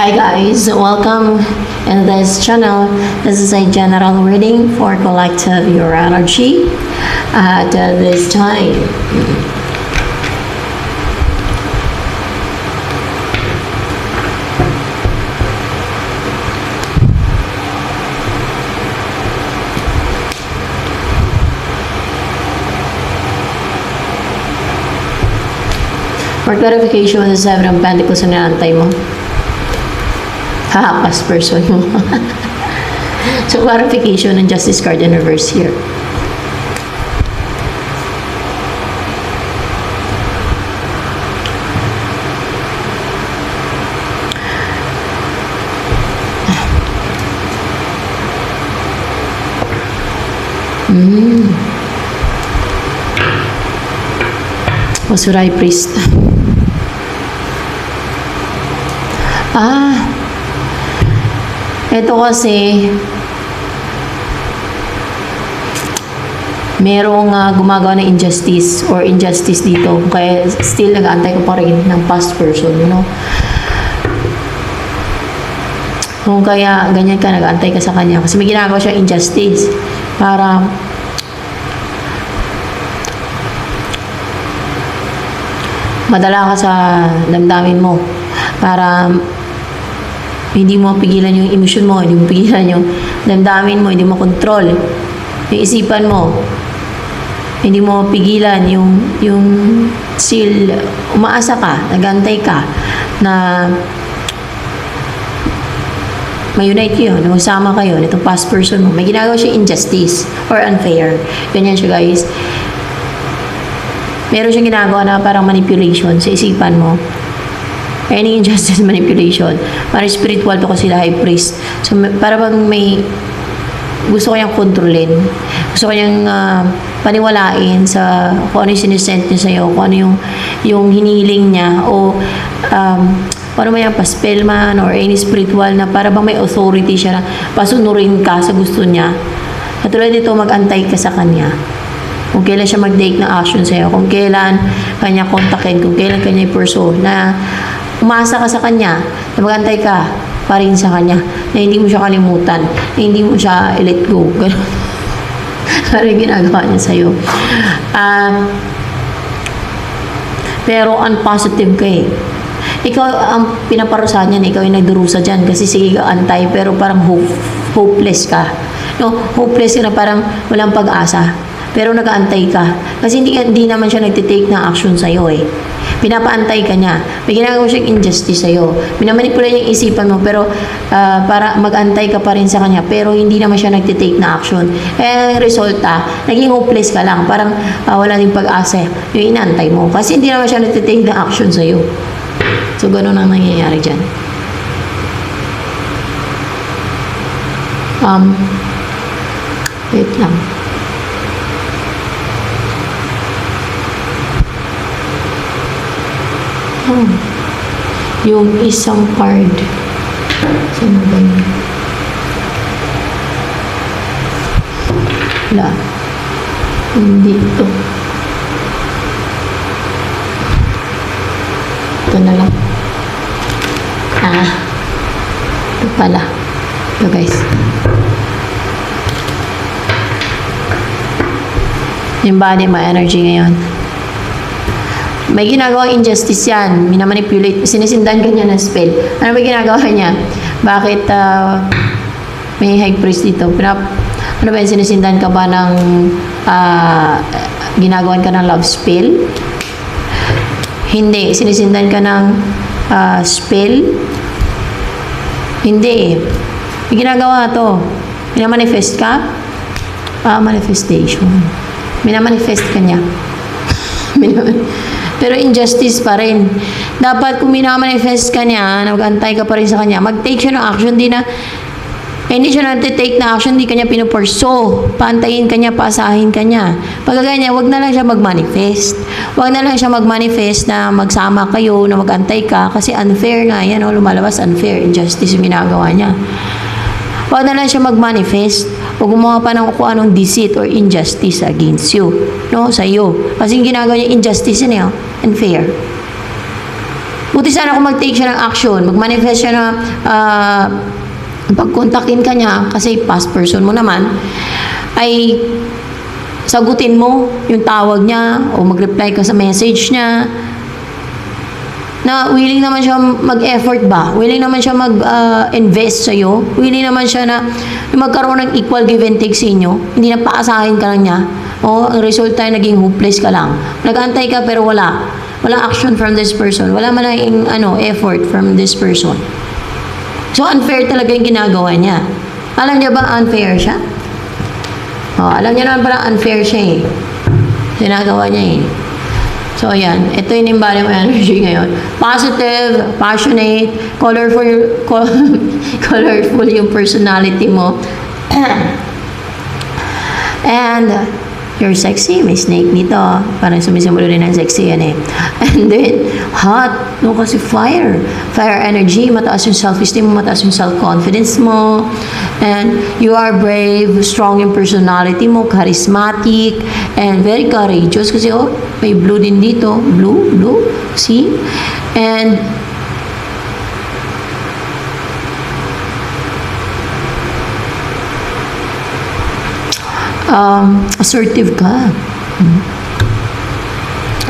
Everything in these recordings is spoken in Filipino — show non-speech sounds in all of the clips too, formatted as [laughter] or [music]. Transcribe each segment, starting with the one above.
Hi guys, welcome in this channel. This is a general reading for collective your energy at uh, this time. For clarification, the Seven of Pentacles ang naantay mo. Hahapas person mo. so, clarification ng Justice card in reverse here. Masuray priest. Ah, ito kasi, merong ah, gumagawa ng injustice or injustice dito. Kaya still nag-aantay ko pa rin ng past person, you know? Kung kaya ganyan ka, nag-aantay ka sa kanya. Kasi may ginagawa siya injustice. Para madala ka sa damdamin mo para hindi mo pigilan yung emosyon mo, hindi mo pigilan yung damdamin mo, hindi mo control yung isipan mo. Hindi mo pigilan yung yung still umaasa ka, nagantay ka na ma-unite kayo, na magsama kayo, nitong past person mo, may ginagawa siya injustice or unfair. Ganyan siya guys meron siyang ginagawa na parang manipulation sa isipan mo. Any injustice manipulation. Parang spiritual to kasi high priest. So, may- para bang may gusto ko niyang kontrolin. Gusto ko niyang ah, paniwalain sa kung ano yung sinisent niya sa'yo, kung ano yung, yung hinihiling niya, o um, kung ano man yung paspel man or any spiritual na para bang may authority siya na pasunurin ka sa gusto niya. Katulad dito, mag-antay ka sa kanya kung kailan siya mag-take ng action sa'yo, kung kailan kanya kontakin, kung kailan kanya i-pursue, na umasa ka sa kanya, na magantay ka pa rin sa kanya, na hindi mo siya kalimutan, na hindi mo siya i-let go. [laughs] Ganun. Parang yung ginagawa niya sa'yo. Ah, pero unpositive ka eh. Ikaw ang pinaparusahan niyan, ikaw yung nagdurusa dyan kasi sige ka antay pero parang hope, hopeless ka. No, hopeless ka na parang walang pag-asa. Pero nag-aantay ka. Kasi hindi, hindi naman siya nagtitake ng action sa'yo eh. Pinapaantay ka niya. May ginagawa siyang injustice sa'yo. Minamanipula niya yung isipan mo pero ah, para mag-antay ka pa rin sa kanya pero hindi naman siya nagtitake na action. Eh, resulta, naging hopeless ka lang. Parang ah, wala din pag-asa yung inaantay mo. Kasi hindi naman siya nagtitake na action sa'yo. So, ganun ang nangyayari dyan. Um, wait lang. Oh, yung isang card. Saan ba yun? Wala. Hindi ito. Ito na lang. Ah. Ito pala. Ito guys. Yung body mo energy ngayon. May ginagawang injustice yan. Minamanipulate. Sinisindan ka niya ng spell. Ano ba ginagawa niya? Bakit ah, may high priest dito? Pinap ano ba yung sinisindan ka ba ng ah, ginagawan ka ng love spell? Hindi. Sinisindan ka ng ah, spell? Hindi eh. May ginagawa to. Minamanifest ka? Ah, manifestation. Minamanifest ka niya. [laughs] Minaman- Pero injustice pa rin. Dapat kung minamanifest ka niya, nag-antay ka pa rin sa kanya, mag-take siya ng action, di na, eh, hindi siya nag-take na action, di kanya pinupurso. Paantayin ka niya, paasahin ka niya. Pag ganyan, wag na lang siya mag-manifest. Wag na lang siya mag-manifest na magsama kayo, na mag-antay ka, kasi unfair nga yan, oh, lumalabas unfair, injustice yung ginagawa niya. Huwag na lang siya mag-manifest. Huwag gumawa pa ng kung anong deceit or injustice against you. No? Sa iyo. Kasi ginagawa niya injustice yun eh. oh. Unfair. Buti sana kung mag-take siya ng action, mag-manifest siya na ah, pagkontakin ka niya, kasi past person mo naman, ay sagutin mo yung tawag niya o mag-reply ka sa message niya na willing naman siya mag-effort ba? Willing naman siya mag-invest sa'yo? Willing naman siya na, magkaroon ng equal give and take sa inyo? Hindi na paasahin ka lang niya? O ang resulta ay naging hopeless ka lang? Nag-antay ka pero wala. Wala action from this person. Wala man lang ano, effort from this person. So unfair talaga yung ginagawa niya. Alam niya ba unfair siya? Oh, alam niya naman pala unfair siya eh. Ginagawa niya eh. So, ayan. Ito yung embody mo energy ngayon. Positive, passionate, colorful, col- [laughs] colorful yung personality mo. [clears throat] And, you're sexy. May snake dito. Parang sumisimulo din ng sexy yan eh. [laughs] And then, hot. No, kasi fire. Fire energy. Mataas yung self-esteem mo. Mataas yung self-confidence mo. And you are brave, strong yung personality mo, charismatic, and very courageous. Kasi, oh, may blue din dito. Blue, blue. See? And, um, assertive ka. Hmm.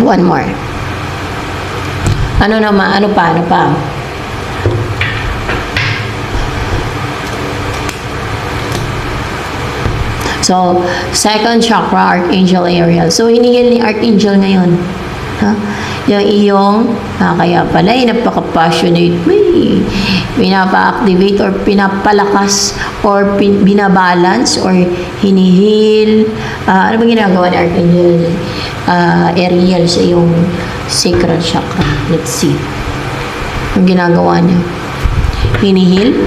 One more. Ano naman? Ano pa? Ano pa? So, second chakra, Archangel Ariel. So, hinihil ni Archangel ngayon. Ha? Yung iyong, ah, kaya pala, eh, napaka-passionate mo eh. Pinapa-activate or pinapalakas or pin, binabalance or hinihil. Ah, ano ba ginagawa ni Archangel ah, Ariel sa iyong sacral chakra? Let's see. Ang ginagawa niya. Hinihil.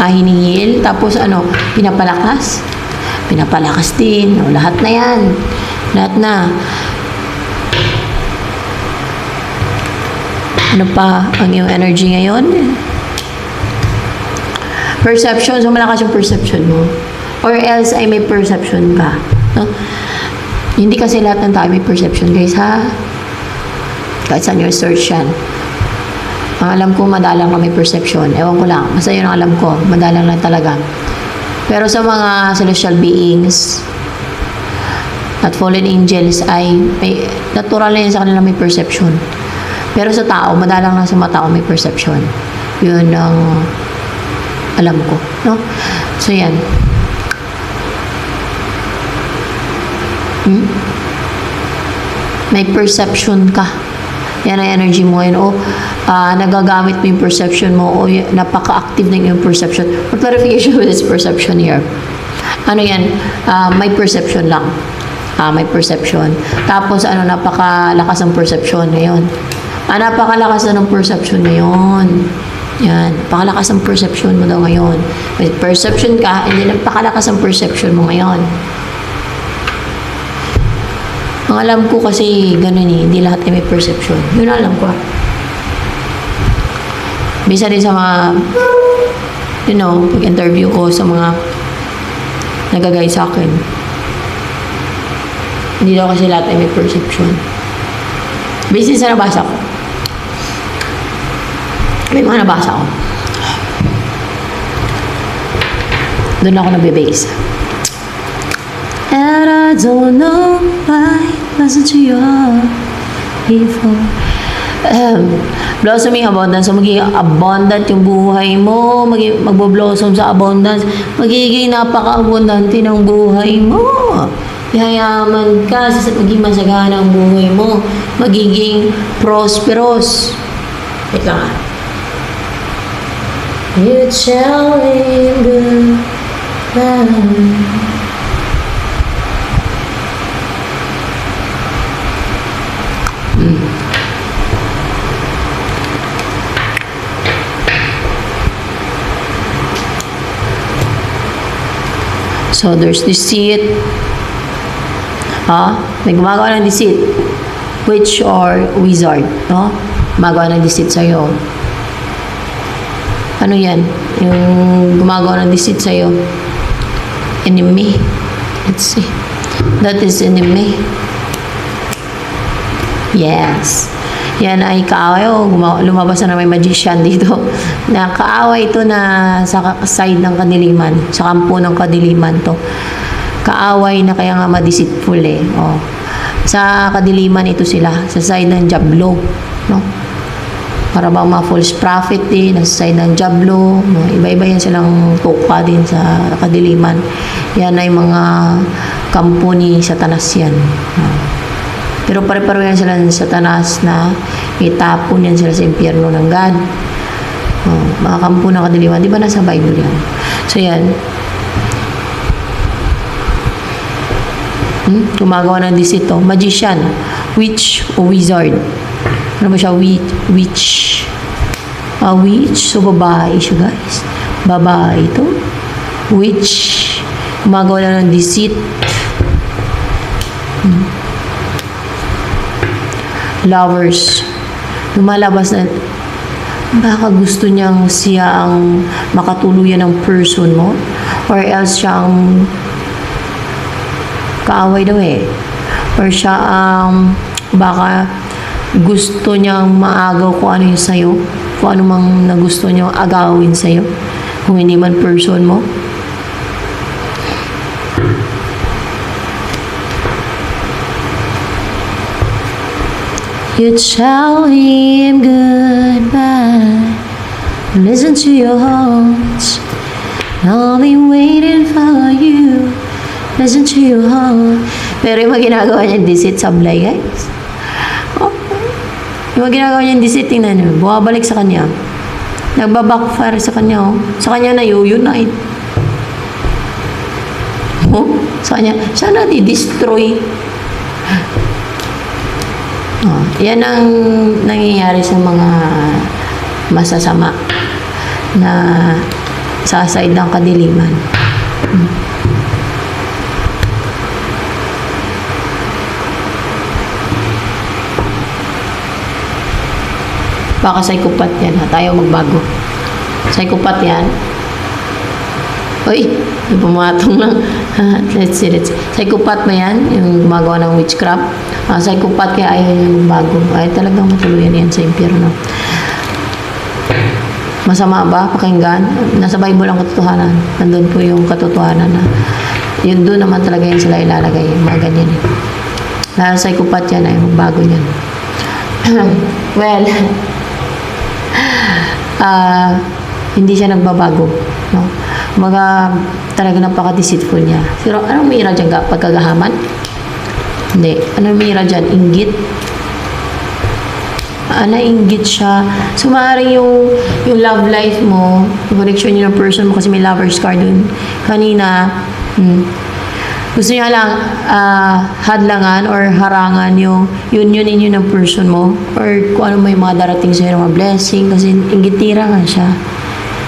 Ah, hinihil. Tapos ano, pinapalakas. Pinapalakas din. O, lahat na yan. Lahat na. Ano pa ang iyong energy ngayon? Perception. So, malakas yung perception mo. Or else ay may perception ka. No? Hindi kasi lahat ng tao may perception, guys, ha? Kahit saan yung search yan. Ang alam ko, madalang ka may perception. Ewan ko lang. Basta yun ang alam ko. Madalang lang talaga. Pero sa mga celestial beings at fallen angels ay may, natural na yun sa kanila may perception. Pero sa tao, madalang lang sa mga tao may perception. Yun ang alam ko. No? So, yan. Hmm? May perception ka. Yan ang energy mo ngayon. O, ah, nagagamit mo yung perception mo o napaka-active na yung perception. For clarification with this perception here. Ano yan? Ah, may perception lang. Ah, may perception. Tapos, ano, napakalakas ng perception ngayon. Ah, napakalakas na ng perception ngayon. Yan. Napakalakas ng perception mo daw ngayon. May perception ka, and then napakalakas ng perception mo ngayon. Ang alam ko kasi ganun eh, hindi lahat ay may perception. Yun ang alam ko. Bisa din sa mga, you know, pag-interview ko sa mga nagagay sa akin. Hindi daw kasi lahat ay may perception. Based sa nabasa ko. May mga nabasa ko. Doon ako nagbe-base. And I don't know why wasn't you before. Um, blossoming abundance. So, magiging abundant yung buhay mo. Magbo-blossom sa abundance. Magiging napaka-abundante ng buhay mo. Yayaman ka. Magiging masagana ang buhay mo. Magiging prosperous. Wait lang You shall live good. So, there's deceit. Ha? May gumagawa ng deceit. Witch or wizard. No? Gumagawa ng deceit sa'yo. Ano yan? Yung gumagawa ng deceit sa'yo. Enemy. Let's see. That is enemy. Yes. Yan ay kaaway. Oh, guma- lumabas na may magician [laughs] dito. Na kaaway ito na sa side ng kadiliman. Sa kampo ng kadiliman to. Kaaway na kaya nga madisitful eh. Oh. Sa kadiliman ito sila. Sa side ng Jablo. No? Para bang mga false prophet din, nasa side ng Jablo. Iba-iba yan silang tuka din sa kadiliman. Yan ay mga kampo ni Satanas yan. Pero pare-pareho yan sila ng satanas na itapon yan sila sa impyerno ng God. Oh, mga kampo ng kadiliman. Di ba nasa Bible yan? So yan. Hmm? Gumagawa ng deceit to. Magician. Witch o wizard. Ano ba siya? Witch. Witch. A witch. So babae siya guys. Babae ito. Witch. Gumagawa na ng deceit. lovers. Lumalabas na baka gusto niyang siya ang makatuluyan ng person mo or else siya ang kaaway daw eh or siya ang baka gusto niyang maagaw kung ano yung sa'yo kung ano mang nagusto niyang agawin sa'yo kung hindi man person mo You tell him goodbye. Listen to your heart. I'll be waiting for you. Listen to your heart. Pero yung mga ginagawa niya deceit sablay, guys. Oh. Yung ginagawa niya deceit, tingnan niyo. Bumabalik sa kanya. Nagbabackfire sa kanya, oh. Sa kanya na unite. Oh, sa kanya, siya na di-destroy. Oh, yan ang nangyayari sa mga masasama na sa side ng kadiliman. Hmm. Baka psychopath yan ha. Tayo magbago. Psychopath yan. Uy, pumatong lang. [laughs] let's see, let's see. Psychopath ba yan? Yung gumagawa ng witchcraft? Ah, psychopath kaya ayaw niya magbago. Ay, talagang matuluyan yan sa impyerno. Masama ba pakinggan? Nasa Bible ang katotohanan. Nandun po yung katotohanan na yun doon naman talaga yan sila ilalagay. Yung mga ganyan eh. Dahil psychopath yan ay magbago niyan. [clears throat] well, ah hindi siya nagbabago. No? Mga talaga napaka-deceitful niya. Pero anong may dyan? Ga- Pagkagahaman? Hindi. Ano may dyan? Inggit? Ah, nainggit siya. So, maaaring yung, yung love life mo, yung connection niyo ng person mo kasi may lover's card dun. Kanina, hmm, gusto niya lang ah, hadlangan or harangan yung union ninyo ng person mo or kung ano may mga darating sa'yo mga blessing kasi inggitira nga siya.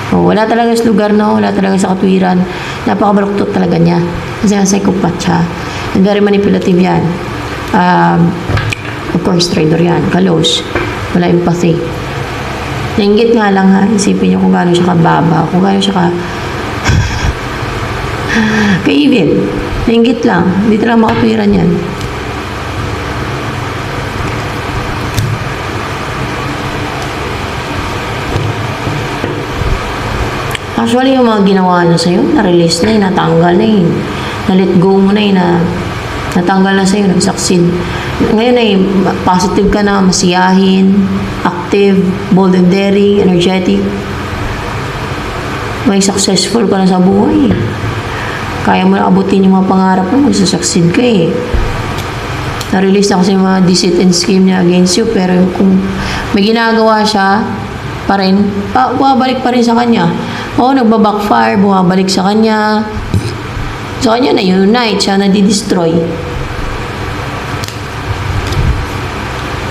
Oh, wala talaga sa lugar na, wala talaga sa katwiran. Napakabaluktot talaga niya. Kasi nga psychopath siya. And very manipulative yan. Um, of course, traitor yan. Kalos. Wala empathy. Nainggit nga lang ha. Isipin niyo kung gaano siya kababa. Kung gaano siya ka... [laughs] ka-evil. Nainggit lang. Hindi talaga makatwiran yan. Actually, yung mga ginawa niya sa'yo, na-release na yun, natanggal na yun. Na-let go mo na yun, na natanggal na sa'yo, nag-succeed. Ngayon ay positive ka na, masiyahin, active, bold and daring, energetic. May successful ka na sa buhay. Kaya mo na abutin yung mga pangarap mo, magsusucceed ka eh. Na-release na kasi yung mga deceit and scheme niya against you, pero kung may ginagawa siya, pa rin, pa, bumabalik pa rin sa kanya. Oo, nagbabackfire, bumabalik sa kanya. Sa kanya na unite, siya na di-destroy.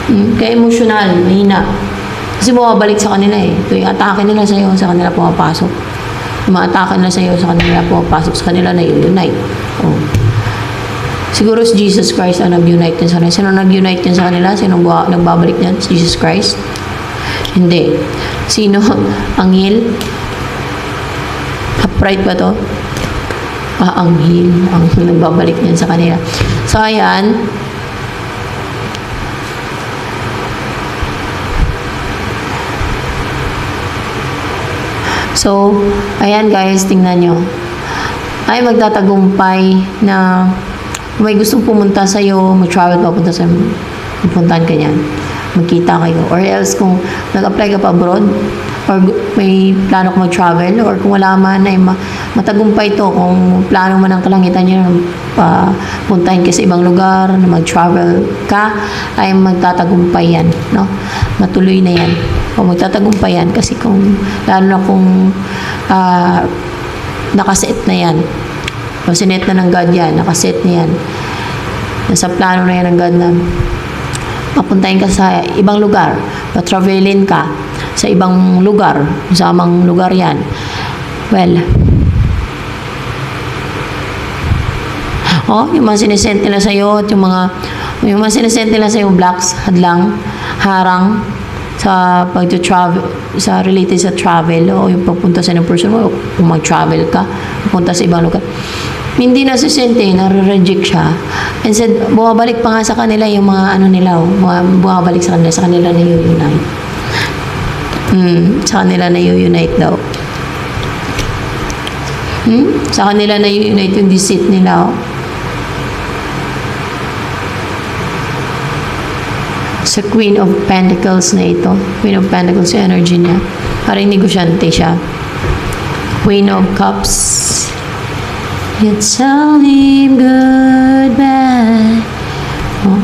Hmm, kaya emotional, mahina. Kasi bumabalik sa kanila eh. Ito yung atake nila sa'yo, sa kanila pumapasok. Yung mga atake nila sa'yo, sa kanila pumapasok, sa kanila na unite. Oh. Siguro si Jesus Christ ang nag-unite niya sa kanila. Sino nag-unite niya sa kanila? Sino nagbabalik niya? Si Jesus Christ? Hindi. Sino? [laughs] Anghel? Upright ba to? Ah, anghel. Ang [laughs] nagbabalik niyan sa kanila. So, ayan. So, ayan guys, tingnan nyo. Ay magtatagumpay na may gustong pumunta sa'yo, mag-travel ka, punta sa'yo, pupuntahan ka niyan. Magkita kayo. Or else kung nag-apply ka pa abroad, or may plano ka mag-travel, or kung wala man, ay ma- matagumpay to. Kung plano man ang kalangitan niyo, pa puntahin ka sa ibang lugar, na mag-travel ka, ay magtatagumpay yan. No? Matuloy na yan. O magtatagumpay yan kasi kung, lalo na kung ah, nakaset na yan. O sinet na ng God yan, nakaset na yan. Nasa plano na yan ng God na papuntahin ka sa ibang lugar, pa-travelin ka sa ibang lugar, sa amang lugar yan. Well, oh, yung mga sinesend nila sa'yo at yung mga yung mga sinesend nila sa'yo blocks, hadlang, harang sa pag-travel, sa related sa travel o yung pagpunta sa ng person kung mag-travel ka, pupunta sa ibang lugar. Hindi na sisente, nare-reject siya. And said, bumabalik pa nga sa kanila yung mga ano nila, oh, bumabalik sa kanila, sa kanila na unite. Hmm, sa kanila na unite daw. Hmm? Sa kanila na unite yung deceit nila, oh. Sa Queen of Pentacles na ito. Queen of Pentacles yung energy niya. Parang negosyante siya. Queen of Cups. Tell him goodbye. Oh.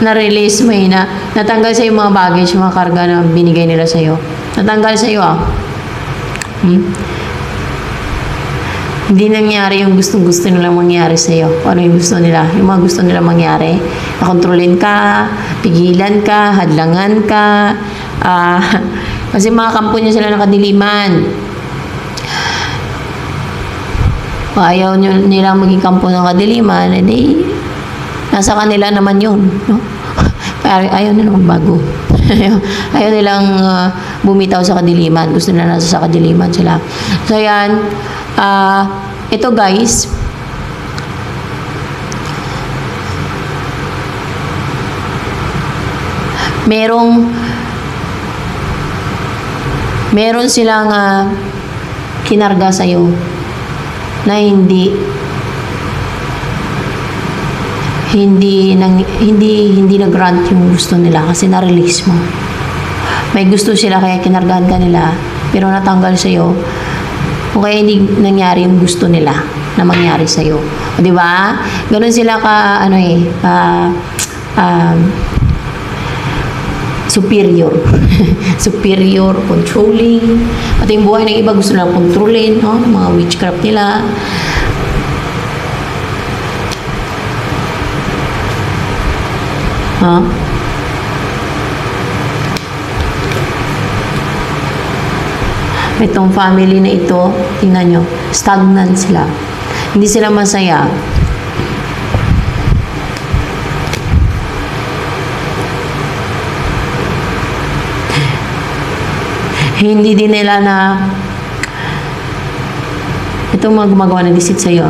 [laughs] Na-release mo yun na natanggal sa yung mga baggage, mga karga na binigay nila sa'yo. Natanggal sa'yo ah. Hmm? Hindi nangyari yung gustong-gusto nilang mangyari sa'yo. Kung ano yung gusto nila. Yung mga gusto nilang mangyari. Nakontrolin ka, pigilan ka, hadlangan ka. ah [laughs] kasi mga kampo niya sila ng kadiliman. Kung ayaw nilang maging kampo ng kadiliman, edi nasa kanila naman yun. No? [laughs] Ayaw nila magbago. ayaw, [laughs] ayaw nilang ah, bumitaw sa kadiliman. Gusto nila nasa sa kadiliman sila. So yan, ah, ito guys, merong meron silang ah, kinarga sa'yo na hindi hindi nang hindi hindi na grant yung gusto nila kasi na-release mo. May gusto sila kaya kinargahan ka nila pero natanggal sa iyo. O kaya hindi nangyari yung gusto nila na mangyari sa iyo. Di ba? Ganun sila ka ano eh ah, um, superior. [laughs] superior, controlling. At yung buhay ng iba gusto nilang kontrolin, no? Mga witchcraft nila. Ha? Itong family na ito, tingnan nyo, stagnant sila. Hindi sila masaya. Hindi din nila na itong mga gumagawa ng deceit sa'yo.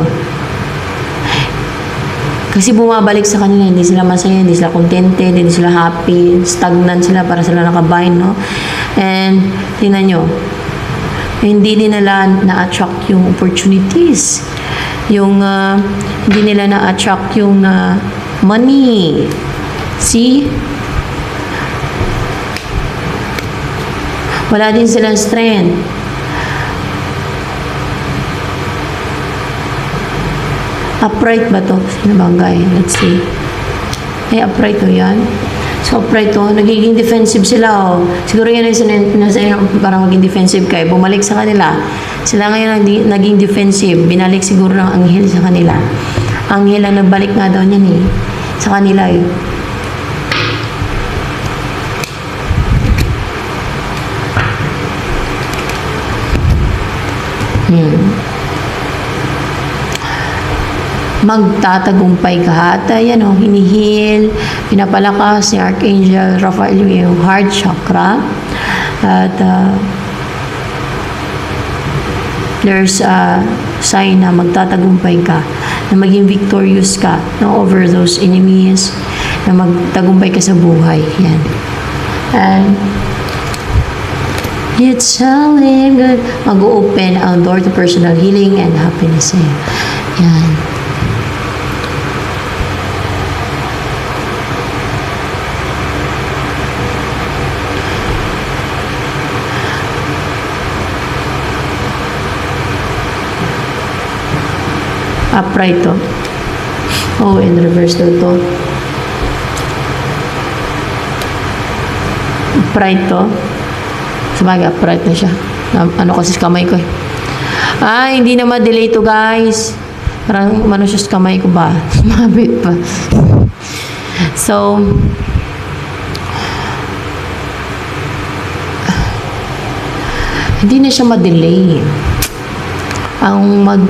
Kasi bumabalik sa kanila, hindi sila masaya, hindi sila contented, hindi sila happy, stagnant sila, para sila nakabind, no? And, tingnan nyo, hindi din nila na-attract yung opportunities. Yung, ah, hindi nila na-attract yung ah, money. See? Wala din silang strength. Upright ba to? Sino bang guy? Let's see. Ay, upright to yan. So, upright to. Nagiging defensive sila. Oh. Siguro yan sinan- nasa para maging defensive kayo. Bumalik sa kanila. Sila ngayon naging, defensive. Binalik siguro ng anghel sa kanila. Anghel ang nagbalik nga daw niyan eh. Sa kanila eh. Hmm. magtatagumpay ka. At ayan o, hinihil, pinapalakas ni Archangel Raphael yung heart chakra. At ah, there's a sign na magtatagumpay ka, na maging victorious ka no, over those enemies, na magtagumpay ka sa buhay. Yan. And him good. Mag-open ang door to personal healing and happiness. Yan. Upright to. Oh, in reverse daw to. Upright to. Sabagay, upright na siya. Ano kasi kamay ko eh. Ah, hindi na ma-delay to guys. Parang umano siya kamay ko ba? [laughs] Mabit pa. So, hindi na siya ma-delay. Ang mag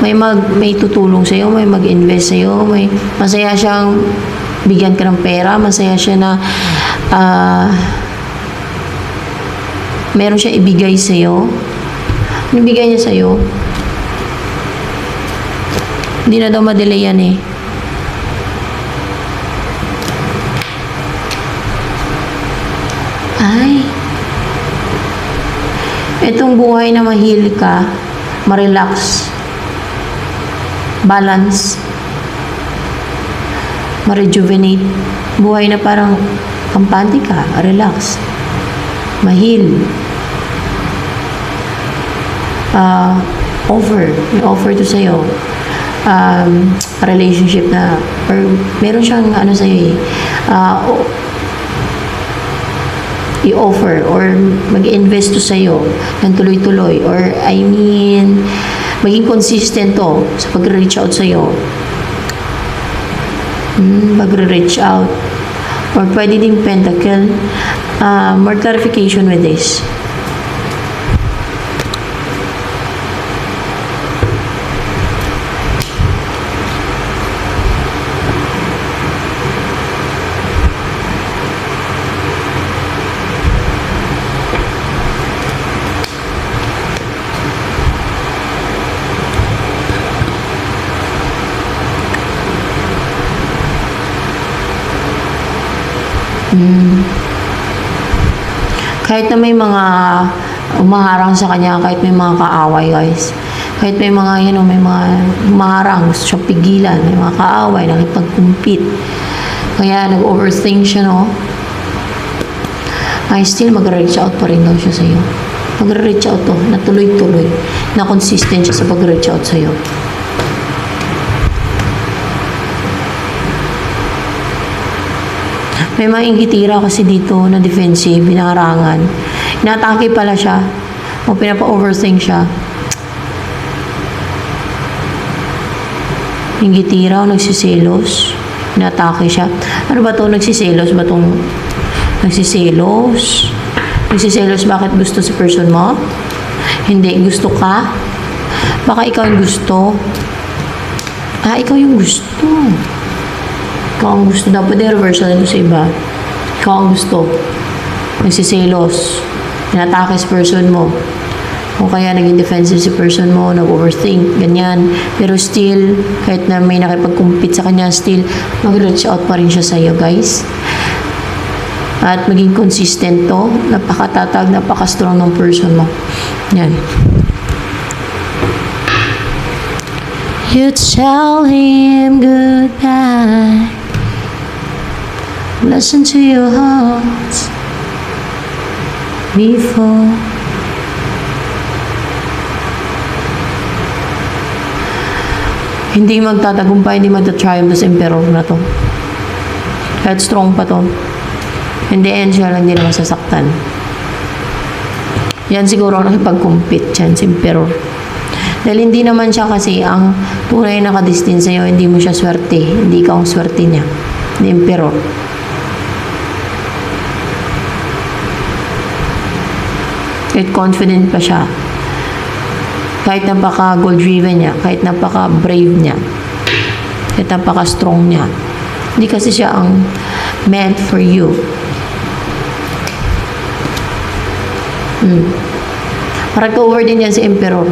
may mag may tutulong sa iyo, may mag-invest sa iyo, may masaya siyang bigyan ka ng pera, masaya siya na ah meron siya ibigay sa iyo. Ano bigay niya sa iyo? Hindi na daw ma-delay yan eh. Ay. Itong buhay na mahil ka, ma-relax, balance, ma-rejuvenate, buhay na parang kampante ka, relax, mahil, uh, offer, may offer to sa'yo, um, relationship na, or meron siyang ano sa'yo eh, uh, i-offer or mag-invest to sa'yo ng tuloy-tuloy. Or I mean maging consistent to sa pag-reach out sa'yo. Hmm, pag-reach out. Or pwede ding pentacle. Uh, more clarification with this kahit na may mga umaharang sa kanya, kahit may mga kaaway, guys. Kahit may mga, you know, may mga umaharang, gusto siyang pigilan, may mga kaaway, nakipag-compete. Kaya nag-overthink siya, no? Ay, still mag-reach out pa rin daw siya sa'yo. Mag-reach out to, na tuloy-tuloy, na consistent siya sa pag-reach out sa'yo. May mga inggitira kasi dito na defensive, binaharangan. Inatake pala siya. O pinapa-overthink siya. Inggitira o nagsiselos. Inatake siya. Ano ba to? Nagsiselos ba tong... Nagsiselos? Nagsiselos bakit gusto si person mo? Hindi, gusto ka? Baka ikaw yung gusto. Ah, ikaw yung gusto. Ikaw ang gusto. Dapat din reversal nito sa iba. Ikaw ang gusto. Nagsiselos. Inatake si person mo. O kaya naging defensive si person mo, nag-overthink, ganyan. Pero still, kahit na may nakipag-compete sa kanya, still, mag-reach out pa rin siya sa'yo, guys. At maging consistent to, napakatatag, napaka-strong ng person mo. Yan. You tell him goodbye. Listen to your heart before. Hindi magtatagumpay, hindi magta-triumph sa emperor na to. Kahit strong pa to. Hindi end siya lang, hindi naman sasaktan. Yan siguro ang nakipag-compete dyan, si emperor. Dahil hindi naman siya kasi ang tunay na kadistin sa'yo, hindi mo siya swerte. Hindi ikaw ang swerte niya. Ni emperor. Kahit confident pa siya. Kahit napaka goal driven niya, kahit napaka brave niya, kahit napaka strong niya. Hindi kasi siya ang meant for you. Hmm. Parang over din yan si Emperor.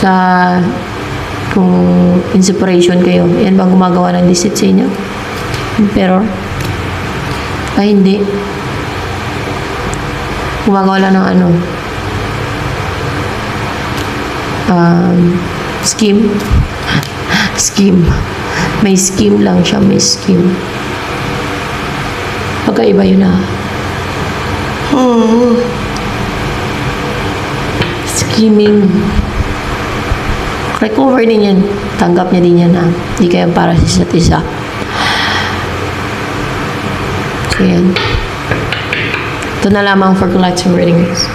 Sa kung in separation kayo, yan bang gumagawa ng deceit sa inyo? Emperor? Ay, hindi. Gumagawa lang ng ano. Um, scheme. [laughs] scheme. May scheme lang siya, may scheme. Pagkaiba yun ah. Scheming. Recover din yan. Tanggap niya din yan na hindi kayo para sa isa't isa. Yan. Ito na lamang for collective readings.